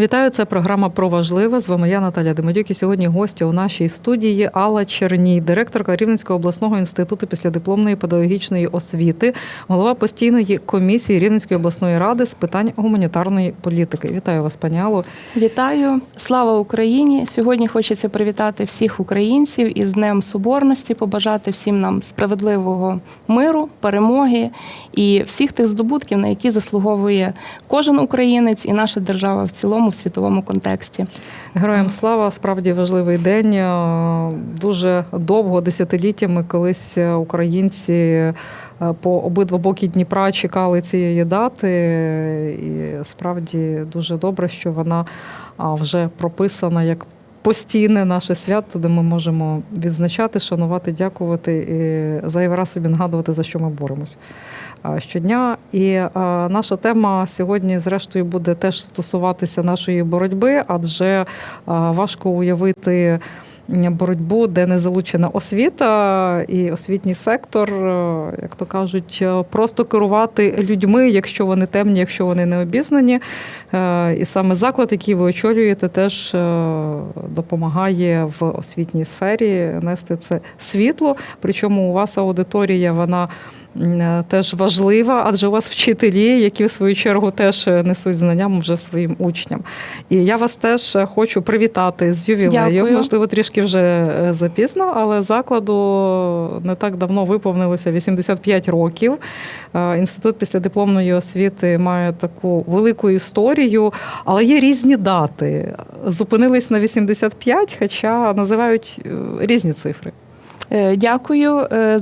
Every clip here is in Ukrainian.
Вітаю, це програма про важливе. З вами я Наталя Демидюк. І сьогодні гостя у нашій студії Алла Черній, директорка Рівненського обласного інституту післядипломної педагогічної освіти, голова постійної комісії Рівненської обласної ради з питань гуманітарної політики. Вітаю вас, пані Алло. Вітаю, слава Україні! Сьогодні хочеться привітати всіх українців із Днем Соборності, побажати всім нам справедливого миру, перемоги і всіх тих здобутків, на які заслуговує кожен українець і наша держава в цілому в світовому контексті. Героям слава справді важливий день. Е, Дуже довго, десятиліттями, колись українці е, по обидва боки Дніпра чекали цієї дати, і справді дуже добре, що вона вже прописана як. Постійне наше свято, де ми можемо відзначати, шанувати, дякувати і зайвий раз собі нагадувати, за що ми боремось щодня. І наша тема сьогодні, зрештою, буде теж стосуватися нашої боротьби, адже важко уявити боротьбу, де не залучена освіта і освітній сектор, е, як то кажуть, е, просто керувати людьми, якщо вони темні, якщо вони не обізнані. Е, І саме заклад, який ви очолюєте, теж допомагає в освітній сфері нести це світло. Причому у вас аудиторія, вона. М, Теж важлива, адже у вас вчителі, які в свою чергу теж несуть знання вже своїм учням. І я вас теж хочу привітати з ювілеєм. Можливо, трішки вже е, запізно, але закладу не так давно виповнилося 85 років. Е, Інститут післядипломної освіти має таку велику історію, але є різні дати. Зупинились на 85, хоча називають е, різні цифри. Е, Дякую. Е,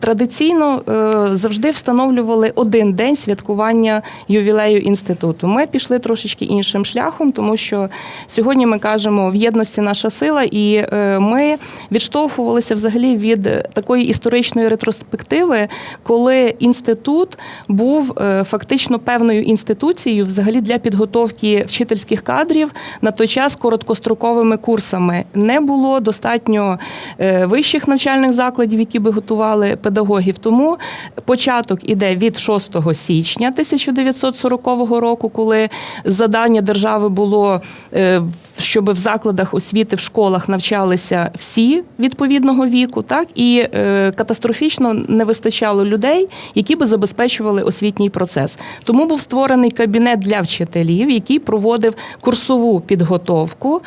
Традиційно е, завжди встановлювали один день святкування ювілею інституту. Ми пішли трошечки іншим шляхом, тому що сьогодні ми кажемо в єдності наша сила, і ми відштовхувалися взагалі від такої історичної ретроспективи, коли інститут був фактично певною інституцією взагалі для підготовки вчительських кадрів на той час короткостроковими курсами. Не було достатньо е, вищих навчальних закладів, які би готували педагогів. Тому початок іде від 6 січня 1940 року, коли завдання держави було, е, щоб в закладах освіти в школах навчалися всі відповідного віку, так і е, катастрофічно не вистачало людей, які би забезпечували освітній процес. Тому був створений кабінет для вчителів, який проводив курсову підготовку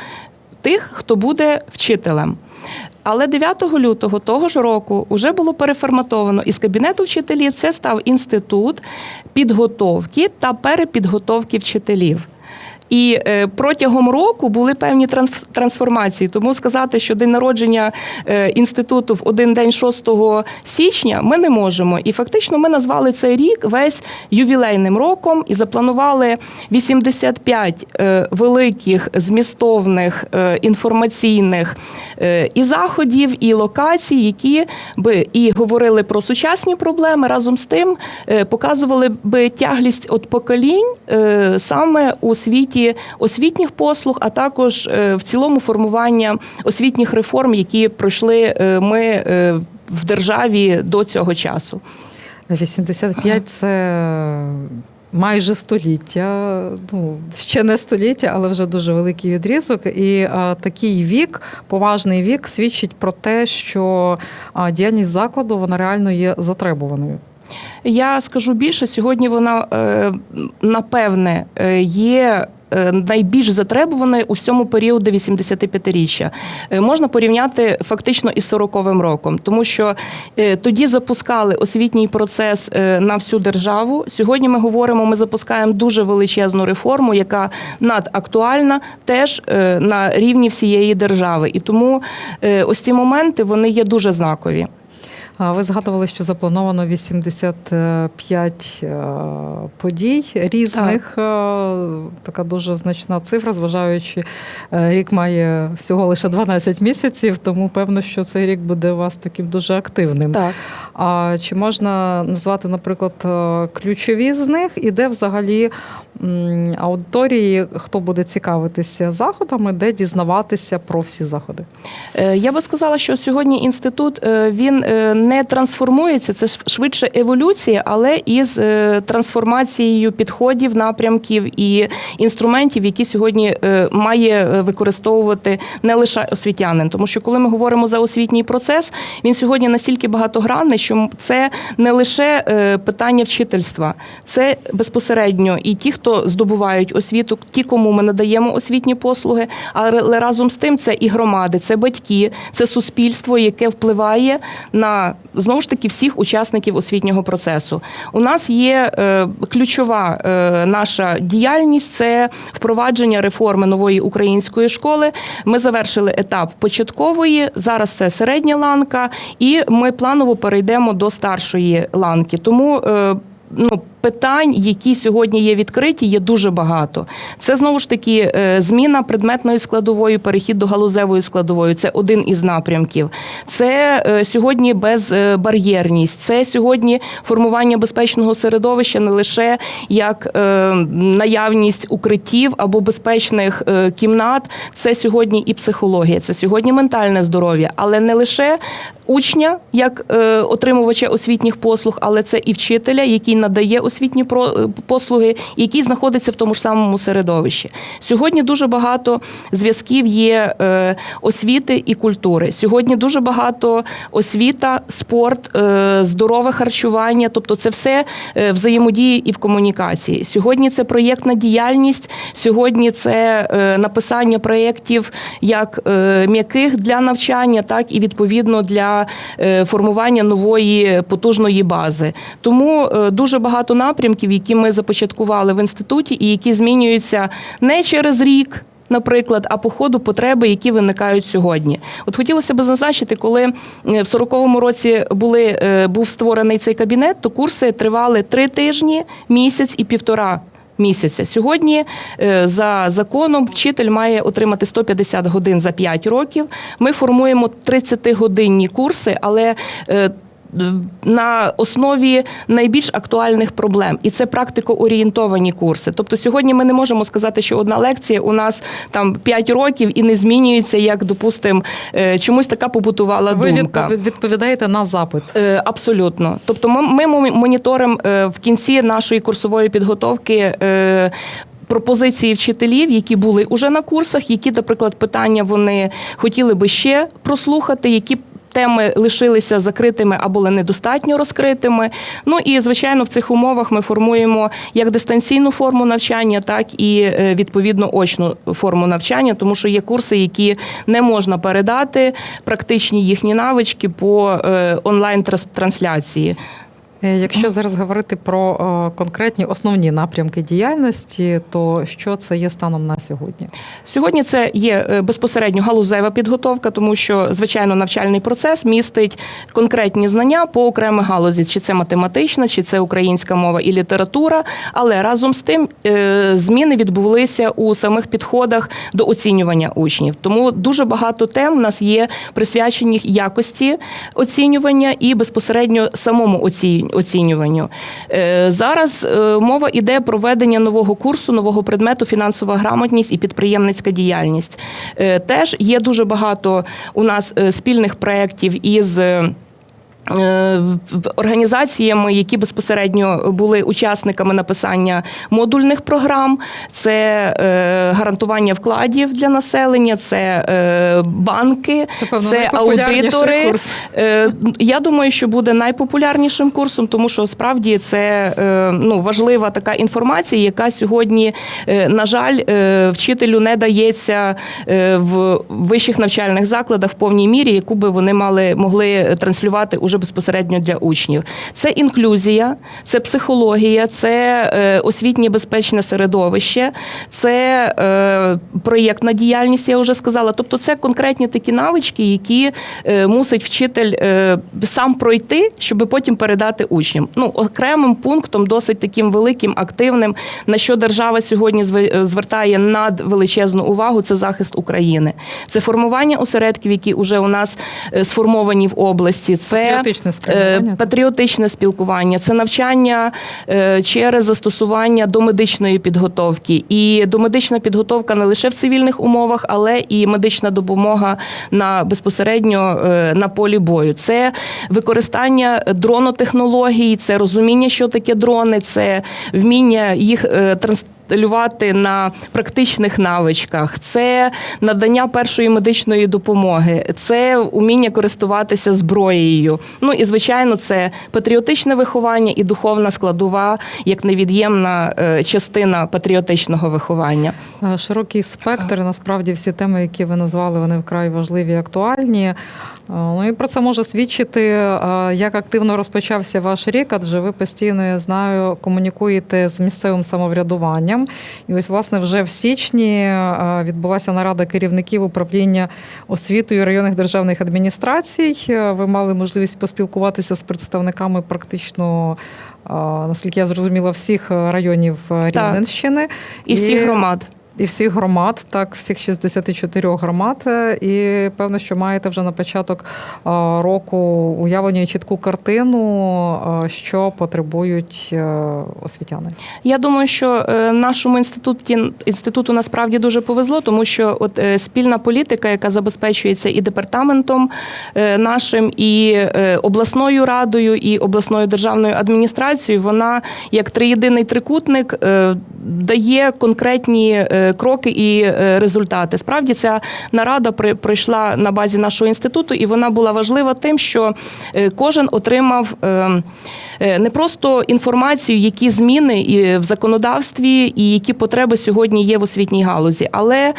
тих, хто буде вчителем. Але 9 лютого того ж року вже було переформатовано із кабінету вчителів. Це став інститут підготовки та перепідготовки вчителів. І е, протягом року були певні транс- трансформації. Тому сказати, що день народження е, інституту в один день 6 січня ми не можемо. І фактично ми назвали цей рік весь ювілейним роком і запланували 85 е, великих змістовних інформаційних і заходів, і локацій, які би і говорили про сучасні проблеми разом з тим, показували би тяглість от поколінь саме у світі освітніх послуг, а також е, в цілому формування освітніх реформ, які пройшли е, ми е, в державі до цього часу. 85 це майже століття. Ну, ще не століття, але вже дуже великий відрізок. І а, такий вік, поважний вік, свідчить про те, що а, діяльність закладу вона реально є затребуваною. Я скажу більше, сьогодні вона напевне є. Е, Найбільш затребуваною у всьому періоду 85-річчя Е, можна порівняти фактично із 40-м роком, тому що е, тоді запускали освітній процес на всю державу. Сьогодні ми говоримо, ми запускаємо дуже величезну реформу, яка надактуальна теж на рівні всієї держави. І тому ось ці моменти вони є дуже знакові. Ви згадували, що заплановано 85 е, подій різних. Е, Така дуже значна цифра, зважаючи, е, рік має всього лише 12 місяців, тому певно, що цей рік буде у вас таким дуже активним. Так. А чи можна назвати, наприклад, ключові з них, і де взагалі аудиторії, хто буде цікавитися заходами, де дізнаватися про всі заходи? Я би сказала, що сьогодні інститут він е, не трансформується, це швидше еволюція, але із е, трансформацією підходів, напрямків і інструментів, які сьогодні е, має е, використовувати не лише освітянин. Тому що коли ми говоримо за освітній процес, він сьогодні настільки багатогранний, що це не лише питання вчительства, це безпосередньо і ті, хто здобувають освіту, ті, кому ми надаємо освітні послуги, але разом з тим це і громади, це батьки, це суспільство, яке впливає на знову ж таки всіх учасників освітнього процесу. У нас є е, ключова е, наша діяльність це впровадження реформи нової української школи. Ми завершили етап початкової. Зараз це середня ланка, і ми планово перейдемо до старшої ланки. Тому е, ну. Питань, які сьогодні є відкриті, є дуже багато. Це знову ж таки е, зміна предметної складової, перехід до галузевої складової. Це один із напрямків. Це е, сьогодні безбар'єрність, це сьогодні формування безпечного середовища не лише як е, наявність укриттів або безпечних е, кімнат. Це сьогодні і психологія, це сьогодні ментальне здоров'я, але не лише учня як е, отримувача освітніх послуг, але це і вчителя, який надає освітні про- е, послуги, який знаходиться в тому ж самому середовищі. Сьогодні дуже багато зв'язків є е, освіти і культури. Сьогодні дуже багато освіта, спорт, е, здорове харчування, тобто це все е, взаємодії і в комунікації. Сьогодні це проєктна діяльність, сьогодні це е, написання проєктів як е, м'яких для навчання, так і відповідно для е, формування нової потужної бази. Тому е, дуже багато напрямків, які ми започаткували в інституті, і які змінюються не через рік. Наприклад, а по ходу потреби, які виникають сьогодні, от хотілося б зазначити, коли е, в 40-му році були був створений цей кабінет, то курси тривали три тижні, місяць і півтора місяця. Сьогодні е, за законом вчитель має отримати 150 годин за 5 років. Ми формуємо 30-годинні курси, але е, на основі найбільш актуальних проблем, і це практико-орієнтовані курси. Тобто, сьогодні ми не можемо сказати, що одна лекція у нас там 5 років і не змінюється, як допустимо, е, чомусь така побутувала Ви думка. відпов- відповідаєте на запит. Е, Абсолютно. Тобто, ми, ми моніторимо е, в кінці нашої курсової підготовки. Пропозиції вчителів, які були уже на курсах, які, наприклад, питання вони хотіли би ще прослухати, які теми лишилися закритими або недостатньо розкритими. Ну і звичайно, в цих умовах ми формуємо як дистанційну форму навчання, так і е, відповідно очну форму навчання, тому що є курси, які не можна передати, практичні їхні навички по е, онлайн трансляції. Е, Якщо зараз говорити про е, конкретні основні напрямки діяльності, то що це є станом на сьогодні? Сьогодні це є е, безпосередньо галузева підготовка, тому що звичайно навчальний процес містить конкретні знання по окремих галузі, чи це математична, чи це українська мова і література. Але разом з тим зміни відбулися у самих підходах до оцінювання учнів. Тому дуже багато тем у нас є присвячені якості оцінювання і безпосередньо самому оці- оцінюванню. Е, Зараз е, мова іде про ведення нового курсу, нового предмету фінансова грамотність і підприємницька діяльність. Е, Теж є дуже багато у нас спільних проєктів із. Е, Організаціями, які безпосередньо були учасниками написання модульних програм, це е, гарантування вкладів для населення, це е, банки, Це, певно, це аудитори. курс. Я думаю, що буде найпопулярнішим курсом, тому що справді це ну, важлива така інформація, яка сьогодні, на жаль, вчителю не дається в вищих навчальних закладах в повній мірі, яку би вони мали могли транслювати уже безпосередньо для учнів. Це інклюзія, це психологія, це е, освітнє безпечне середовище, це е, проєктна діяльність, я вже сказала. Тобто, це конкретні такі навички, які е, мусить вчитель сам пройти, щоб потім передати учням. Ну, окремим пунктом, досить таким великим, активним, на що держава сьогодні зв- звертає надвеличезну увагу, це захист України. Це формування осередків, які вже у нас сформовані в області. Це Патріотичне е, спрямування. патріотичне спілкування, це навчання е, через застосування до медичної підготовки. І домедична підготовка не лише в цивільних умовах, але і медична допомога на безпосередньо е, на полі бою. Це використання дронотехнологій, це розуміння, що таке дрони, це вміння їх е, транслювати на практичних навичках, це надання першої медичної допомоги, це уміння користуватися зброєю. Ну і звичайно, це патріотичне виховання і духовна складова як невід'ємна е, частина патріотичного виховання. Е, Широкий спектр. Насправді всі теми, які ви назвали, вони вкрай важливі і актуальні. Е, Ну і про це може свідчити, е, як активно розпочався ваш рік, адже ви постійно я знаю, комунікуєте з місцевим самоврядуванням. І ось, власне, вже в січні відбулася нарада керівників управління освітою районних державних адміністрацій. Ви мали можливість поспілкуватися з представниками практично. Е, Наскільки я зрозуміла, всіх районів е, Так. Рівненщини І всіх громад. і всіх громад, так, всіх 64 громад. Е, І певно, що маєте вже на початок е, року уявлення і чітку картину, е, що потребують е, освітяни. Я думаю, що е, нашому інституті інституту насправді дуже повезло, тому що от е, спільна політика, яка забезпечується і департаментом е, нашим, і е, обласною радою, і обласною державною адміністрацією, вона як триєдиний трикутник е, дає конкретні е, кроки і е, результати. Справді ця нарада при- пройшла на базі нашого інституту, і вона була важлива тим, що кожен отримав не просто інформацію, які зміни і в законодавстві, і які потреби сьогодні є в освітній галузі, але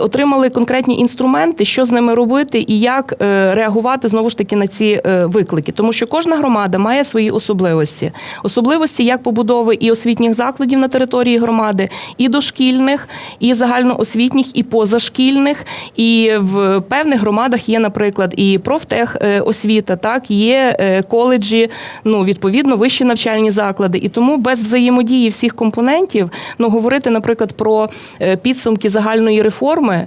отримали конкретні інструменти, що з ними робити і як реагувати знову ж таки на ці виклики, тому що кожна громада має свої особливості, особливості як побудови і освітніх закладів на території громади, і дошкільних, і загальноосвітніх, і позашкільних. І в певних громадах є, наприклад, і профтех е, так є е, коледжі, ну відповідно вищі навчальні заклади. І тому без взаємодії всіх компонентів, ну говорити, наприклад, про е, підсумки загальної реформи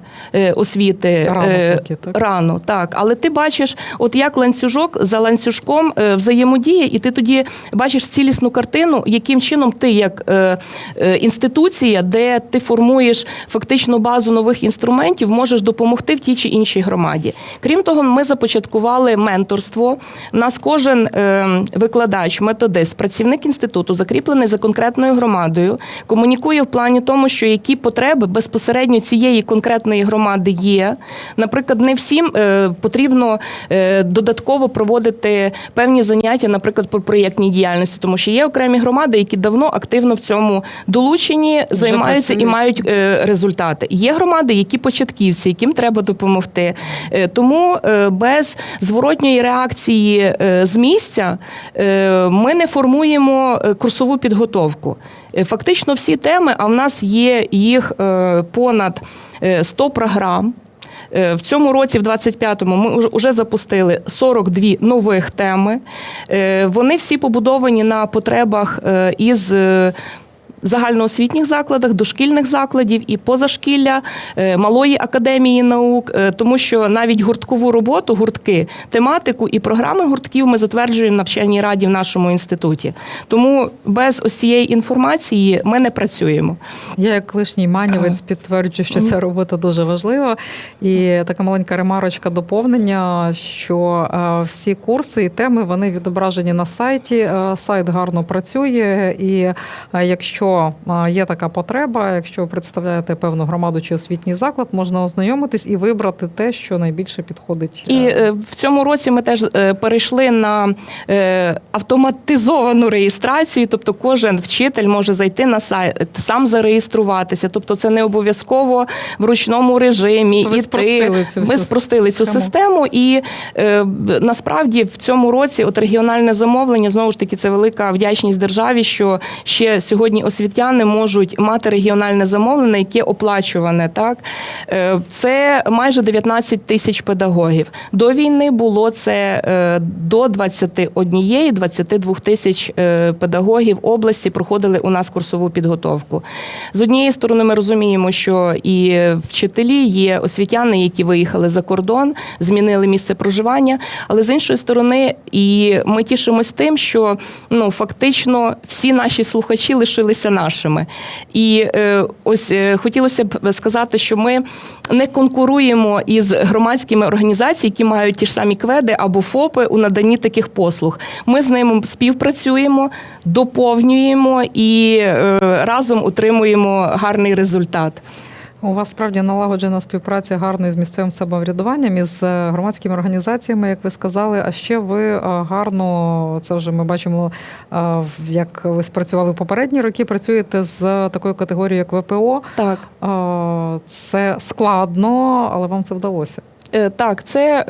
освіти Рано е, так? рано, так. Але ти бачиш, от як ланцюжок за ланцюжком взаємодіє, і ти тоді бачиш цілісну картину, яким чином ти, як е, е, інституція, де ти формуєш фактично базу нових інструментів, можеш допомогти в тій чи іншій громаді. Крім того, ми започаткували менторство. У нас кожен е, викладач, методист, працівник інституту, закріплений за конкретною громадою, комунікує в плані тому, що які потреби безпосередньо цієї конкретної громади є. Наприклад, не всім е, потрібно е, додатково проводити певні заняття, наприклад, по проєктній діяльності, тому що є окремі громади, які давно активно в цьому долучені, займаються і мають е, результати. Є громади, які початківці, яким треба допомогти. Е, Тому е, без зворотньої реакції з місця ми не формуємо курсову підготовку. Фактично всі теми, а в нас є їх понад е, 100 програм. Е, В цьому році, в 25-му, ми вже- запустили 42 нових теми. Е, Вони всі побудовані на потребах е, із загальноосвітніх закладах, дошкільних закладів і позашкілля е, малої академії наук, е, тому що навіть гурткову роботу, гуртки, тематику і програми гуртків ми затверджуємо в навчальній раді в нашому інституті. Тому без ось цієї інформації ми не працюємо. Я, як колишній манівець, підтверджую, що ця робота дуже важлива. І така маленька ремарочка доповнення, що е, всі курси і теми вони відображені на сайті. Сайт гарно працює, і е, якщо є така потреба, якщо ви представляєте певну громаду чи освітній заклад, можна ознайомитись і вибрати те, що найбільше підходить. І е, е, в цьому році ми теж е, перейшли на автоматизовану реєстрацію, тобто кожен вчитель може зайти на сайт, сам зареєструватися. Тобто це не обов'язково в ручному режимі. Тобто ви іти. спростили цю Ми спростили цю систему, і насправді в цьому році от регіональне замовлення знову ж таки це велика вдячність державі, що ще сьогодні освіт. Освітяни можуть мати регіональне замовлення, яке оплачуване. Так Е, це майже 19 тисяч педагогів. До війни було це е, до 21-22 тисяч е, педагогів області проходили у нас курсову підготовку. З однієї сторони, ми розуміємо, що і вчителі є освітяни, які виїхали за кордон, змінили місце проживання. Але з іншої сторони, і ми тішимось тим, що ну фактично всі наші слухачі лишилися нашими. І е, ось е, хотілося б сказати, що ми не конкуруємо із громадськими організаціями, які мають ті ж самі кведи або ФОПи у наданні таких послуг. Ми з ними співпрацюємо, доповнюємо і е, разом отримуємо гарний результат. У вас справді налагоджена співпраця гарно з місцевим самоврядуванням із е, громадськими організаціями, як ви сказали. А ще ви е, гарно це вже ми бачимо, е, як ви спрацювали в попередні роки. Працюєте з такою категорією, як ВПО. Так. Це складно, але вам це вдалося. Так, це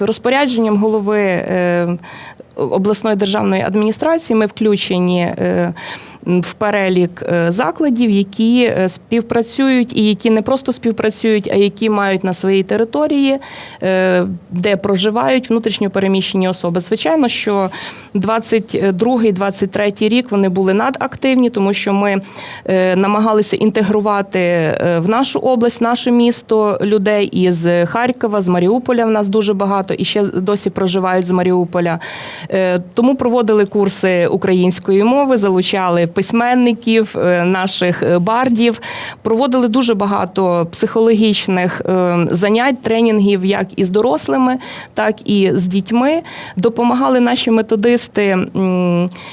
розпорядженням голови обласної державної адміністрації. Ми включені в перелік е, закладів, які е, співпрацюють і які не просто співпрацюють, а які мають на своїй території, е, де проживають внутрішньо переміщені особи. Звичайно, що 22-23 рік вони були надактивні, тому що ми намагалися інтегрувати в нашу область, наше місто людей із Харкова, з Маріуполя. В нас дуже багато і ще досі проживають з Маріуполя. Тому проводили курси української мови, залучали письменників, е, наших е, бардів, проводили дуже багато психологічних е, занять, тренінгів, як із дорослими, так і з дітьми. Допомагали наші методисти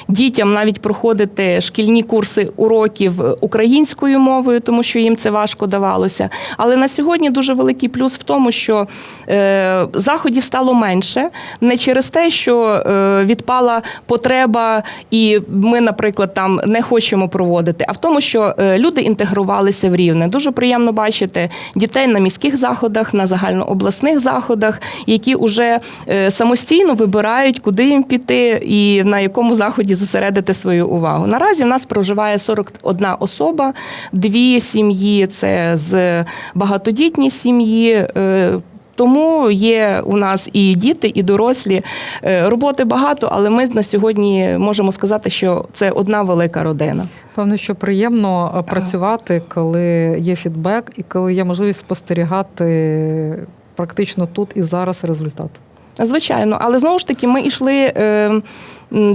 дітям навіть проходити шкільні курси уроків українською мовою, тому що їм це важко давалося. Але на сьогодні дуже великий плюс в тому, що заходів стало менше не через те, що відпала потреба, і ми, наприклад, там не хочемо проводити, а в тому, що е, люди інтегрувалися в рівне. Дуже приємно бачити дітей на міських заходах, на загальнообласних заходах, які вже е, самостійно вибирають, куди їм піти і на якому заході зосередити свою увагу. Наразі в нас проживає 41 особа, дві сім'ї це з багатодітні сім'ї. Тому є у нас і діти, і дорослі. Е, Роботи багато, але ми на сьогодні можемо сказати, що це одна велика родина. Певно, що приємно е, працювати, коли є фідбек і коли є можливість спостерігати практично тут і зараз результат. Звичайно, але знову ж таки, ми йшли е,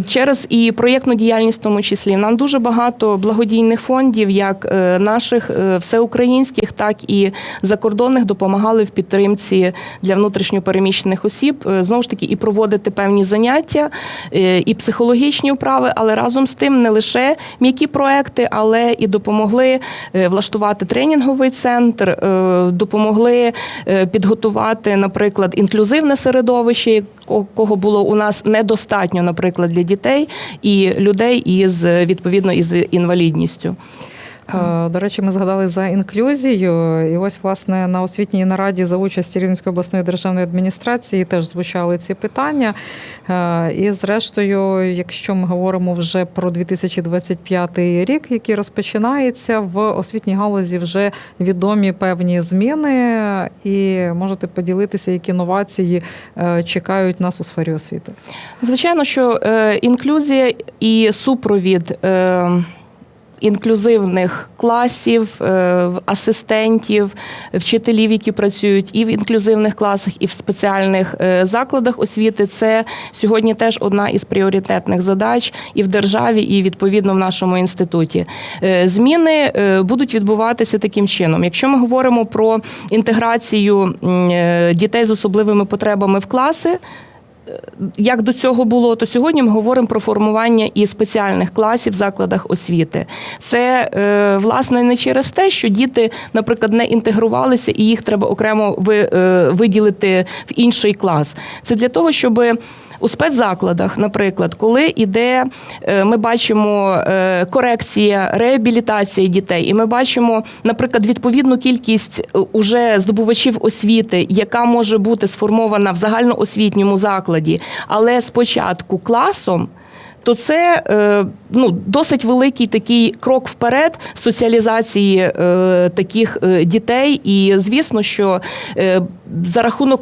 через і проєктну діяльність, в тому числі. Нам дуже багато благодійних фондів, як е, наших е, всеукраїнських, так і закордонних, допомагали в підтримці для внутрішньопереміщених осіб. Знову ж таки, і проводити певні заняття, і психологічні вправи, але разом з тим не лише м'які проекти, але і допомогли влаштувати тренінговий центр, допомогли підготувати, наприклад, інклюзивне середовище, якого було у нас недостатньо, наприклад, для дітей і людей із відповідно із інвалідністю. Е, До речі, ми згадали за інклюзію. І ось, власне, на освітній нараді за участі Рівненської обласної державної адміністрації теж звучали ці питання. Е, І, зрештою, якщо ми говоримо вже про 2025 рік, який розпочинається, в освітній галузі вже відомі певні зміни, і можете поділитися, які новації е, чекають нас у сфері освіти. Звичайно, що інклюзія і супровід. Інклюзивних класів, е, асистентів, вчителів, які працюють і в інклюзивних класах, і в спеціальних е, закладах освіти, це сьогодні теж одна із пріоритетних задач і в державі, і відповідно в нашому інституті. Е, Зміни будуть відбуватися таким чином. Якщо ми говоримо про інтеграцію дітей з особливими потребами в класи як до цього було, то сьогодні ми говоримо про формування і спеціальних класів в закладах освіти. Це е, власне не через те, що діти, наприклад, не інтегрувалися і їх треба окремо ви- е, виділити в інший клас. Це для того, щоб у спецзакладах, наприклад, коли іде, е, ми бачимо е, корекція, реабілітація дітей, і ми бачимо, наприклад, відповідну кількість е, уже здобувачів освіти, яка може бути сформована в загальноосвітньому закладі, але спочатку класом. то це ну, досить великий такий крок вперед в соціалізації таких дітей. І звісно, що за рахунок.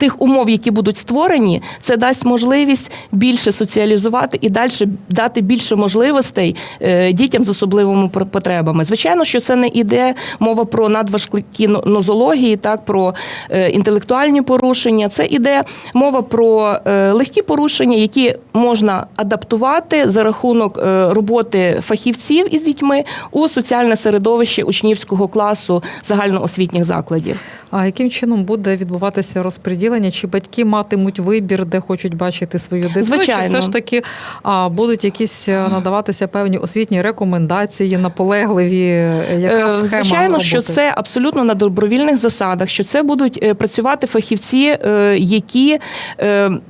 Тих умов, які будуть створені, це дасть можливість більше соціалізувати і далі дати більше можливостей е, дітям з особливими потребами. Звичайно, що це не іде мова про надважкі нозології, так про е, інтелектуальні порушення. Це іде мова про е, легкі порушення, які можна адаптувати за рахунок роботи фахівців із дітьми у соціальне середовище учнівського класу загальноосвітніх закладів. А яким чином буде відбуватися розподілення? Чи батьки матимуть вибір, де хочуть бачити свою дитину? Звичайно. Чи все ж таки а, будуть якісь е, надаватися певні освітні рекомендації, наполегливі? Е, Яка Е, схема Звичайно, роботи? що це абсолютно на добровільних засадах, що це будуть працювати фахівці, які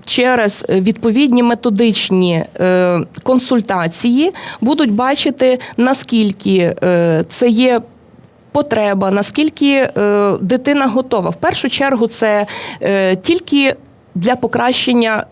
через відповідні методичні консультації будуть бачити, наскільки це є. Потреба, наскільки е, дитина готова. В першу чергу, це е, тільки для покращення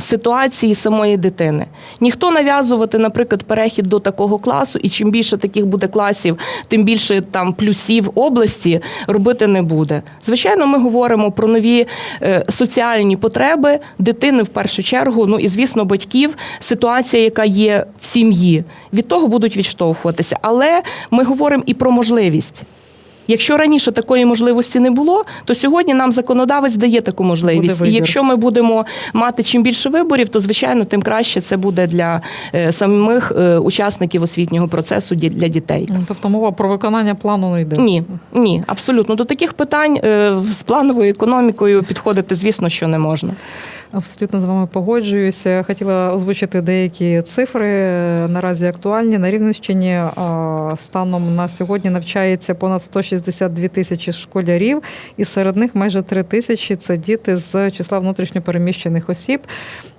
ситуації самої дитини. Ніхто нав'язувати, наприклад, перехід до такого класу, і чим більше таких буде класів, тим більше там плюсів області робити не буде. Звичайно, ми говоримо про нові е, соціальні потреби дитини в першу чергу. Ну і звісно, батьків, ситуація, яка є в сім'ї, від того будуть відштовхуватися. Але ми говоримо і про можливість. Якщо раніше такої можливості не було, то сьогодні нам законодавець дає таку можливість. І якщо ми будемо мати чим більше виборів, то звичайно тим краще це буде для е, самих е, учасників освітнього процесу для дітей. Тобто мова про виконання плану не йде. Ні, ні, абсолютно до таких питань е, з плановою економікою підходити, звісно, що не можна. Абсолютно з вами погоджуюся. Хотіла озвучити деякі цифри е, наразі актуальні. На Рівненщині станом на сьогодні навчається понад 162 тисячі школярів, і серед них майже 3 тисячі це діти з числа внутрішньопереміщених осіб.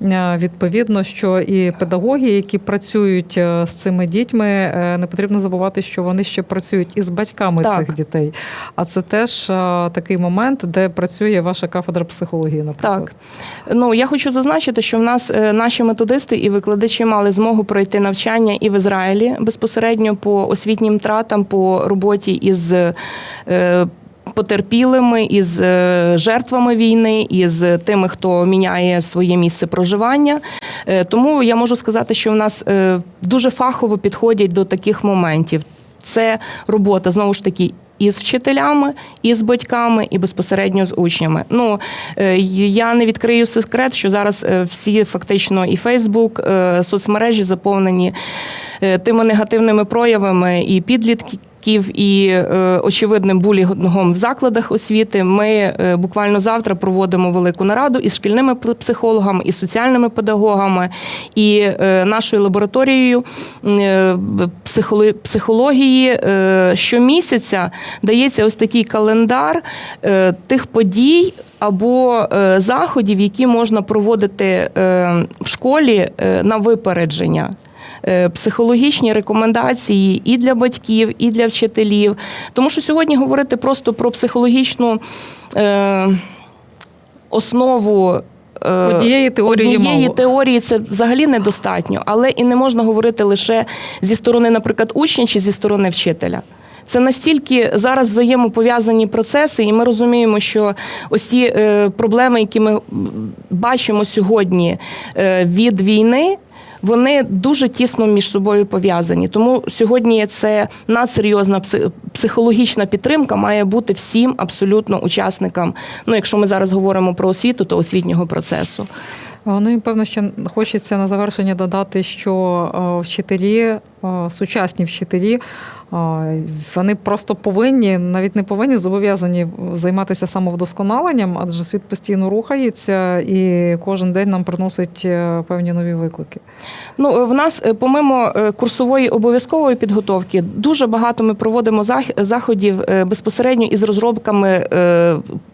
Е, Відповідно, що і педагоги, які працюють е, з цими дітьми, е, не потрібно забувати, що вони ще працюють із батьками Так. цих дітей. А це теж е, такий момент, де працює ваша кафедра психології, наприклад. Так. Ну я хочу зазначити, що в нас е, наші методисти і викладачі мали змогу пройти навчання і в Ізраїлі безпосередньо по освітнім тратам, по роботі із. е, Потерпілими із е, жертвами війни, із тими, хто міняє своє місце проживання. Тому я можу сказати, що в нас дуже фахово підходять до таких моментів. Це робота знову ж таки і з вчителями, і з батьками, і безпосередньо з учнями. Ну е, я не відкрию секрет, що зараз е, всі фактично і Фейсбук, соцмережі заповнені е, тими негативними проявами і підлітків. І е, очевидним булінгом в закладах освіти ми е, буквально завтра проводимо велику нараду із шкільними психологами, і соціальними педагогами, і е, нашою лабораторією психології. Щомісяця дається ось такий календар тих подій. Або заходів, які можна проводити в школі на випередження. Е, Психологічні рекомендації і для батьків, і для вчителів. Тому що сьогодні говорити просто про психологічну е, основу. е, Однієї теорії однієї мало. теорії це взагалі недостатньо, але і не можна говорити лише зі сторони, наприклад, учня чи зі сторони вчителя. Це настільки зараз взаємопов'язані процеси, і ми розуміємо, що ось ті проблеми, які ми бачимо сьогодні від війни. Вони дуже тісно між собою пов'язані. Тому сьогодні це надсерйозна пси- психологічна підтримка має бути всім абсолютно учасникам. Ну, якщо ми зараз говоримо про освіту, то освітнього процесу. Ну і певно, ще хочеться на завершення додати, що е, вчителі, е, сучасні вчителі, е, вони просто повинні, навіть не повинні, зобов'язані займатися самовдосконаленням, адже світ постійно рухається і кожен день нам приносить е, певні нові виклики. Ну, е, в нас, е, помимо курсової обов'язкової підготовки, дуже багато ми проводимо зах- заходів безпосередньо із розробками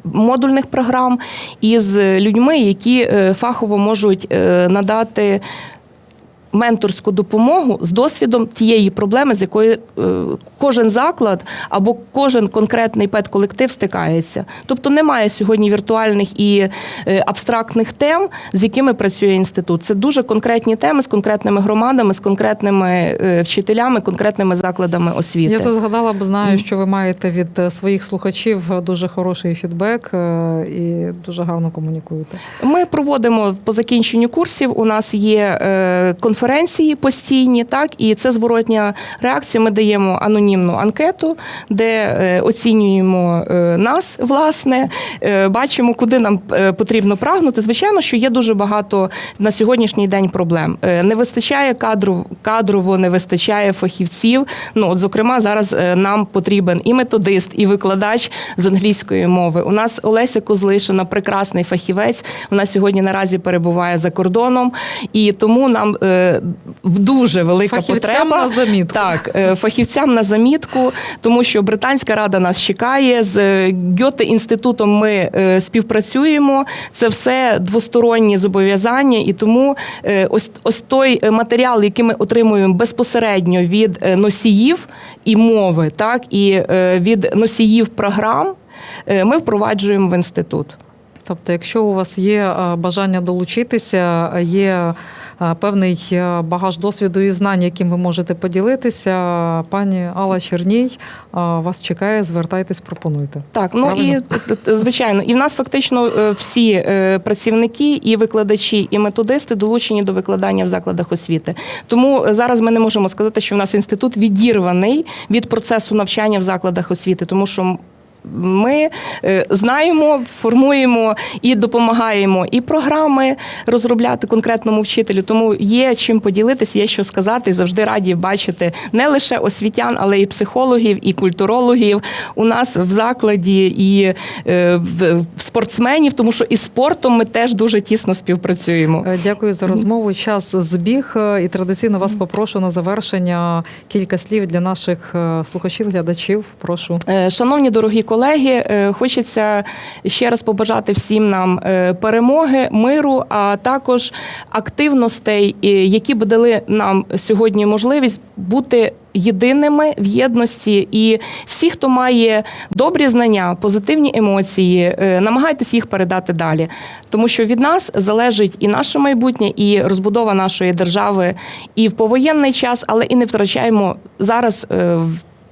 модульних програм, із людьми, які фахово можуть надати. Менторську допомогу з досвідом тієї проблеми, з якою е, кожен заклад або кожен конкретний педколектив стикається. Тобто немає сьогодні віртуальних і е, абстрактних тем, з якими працює інститут. Це дуже конкретні теми з конкретними громадами, з конкретними е, вчителями, конкретними закладами освіти. Я це згадала, бо знаю, що ви маєте від своїх слухачів дуже хороший фідбек і дуже гарно комунікуєте. Ми проводимо по закінченню курсів. У нас є е, конференції постійні, так і це зворотня реакція. Ми даємо анонімну анкету, де е, оцінюємо е, нас, власне, е, бачимо, куди нам потрібно прагнути. Звичайно, що є дуже багато на сьогоднішній день проблем. Не вистачає кадру, кадрово, не вистачає фахівців. Ну, от, зокрема, зараз нам потрібен і методист, і викладач з англійської мови. У нас Олеся Козлишина, прекрасний фахівець. Вона сьогодні наразі перебуває за кордоном, і тому нам дуже велика Фахівцям потреба на замітку. Так, е, фахівцям на замітку, тому що британська рада нас чекає. З Гьоте інститутом ми е, співпрацюємо. Це все двосторонні зобов'язання, і тому е, ось ось той е, матеріал, який ми отримуємо безпосередньо від е, носіїв і мови, так і е, від носіїв програм, е, ми впроваджуємо в інститут. Тобто, якщо у вас є е, бажання долучитися, е, є е, певний е, багаж досвіду і знань, яким ви можете поділитися, пані Алла Черній е, вас чекає, звертайтесь, пропонуйте. Так, ну Правильно? і т- т- звичайно, і в нас фактично е, всі працівники, і викладачі, і методисти долучені до викладання в закладах освіти. Тому зараз ми не можемо сказати, що в нас інститут відірваний від процесу навчання в закладах освіти, тому що. Ми е, знаємо, формуємо і допомагаємо і програми розробляти конкретному вчителю. Тому є чим поділитися, є що сказати. Завжди раді бачити не лише освітян, але і психологів, і культурологів у нас в закладі, і е, в- спортсменів, тому що і спортом ми теж дуже тісно співпрацюємо. Е, Дякую за розмову. Час збіг. І традиційно вас попрошу на завершення кілька слів для наших слухачів, глядачів. Прошу. Шановні дорогі колеги, е, хочеться ще раз побажати всім нам е, перемоги, миру, а також активностей, е, які б дали нам сьогодні можливість бути єдиними в єдності. І всі, хто має добрі знання, позитивні емоції, намагайтесь їх передати далі, тому що від нас залежить і наше майбутнє, і розбудова нашої держави, і в повоєнний час, але і не втрачаємо зараз.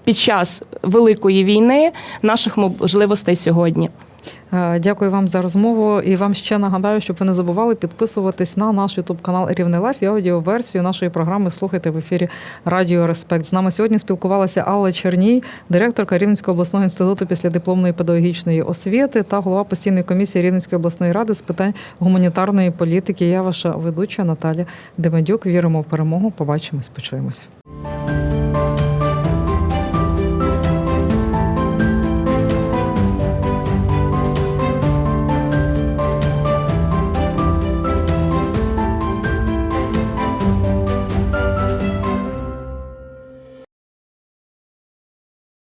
Під час великої війни наших можливостей сьогодні. Е, Дякую вам за розмову. І вам ще нагадаю, щоб ви не забували підписуватись на наш ютуб канал Рівний Лайф і аудіоверсію нашої програми слухайте в ефірі Радіо Респект. З нами сьогодні спілкувалася Алла Черній, директорка Рівненського обласного інституту післядипломної педагогічної освіти та голова постійної комісії Рівненської обласної ради з питань гуманітарної політики. Я ваша ведуча Наталя Демедюк. Віримо в перемогу. Побачимось, почуємось.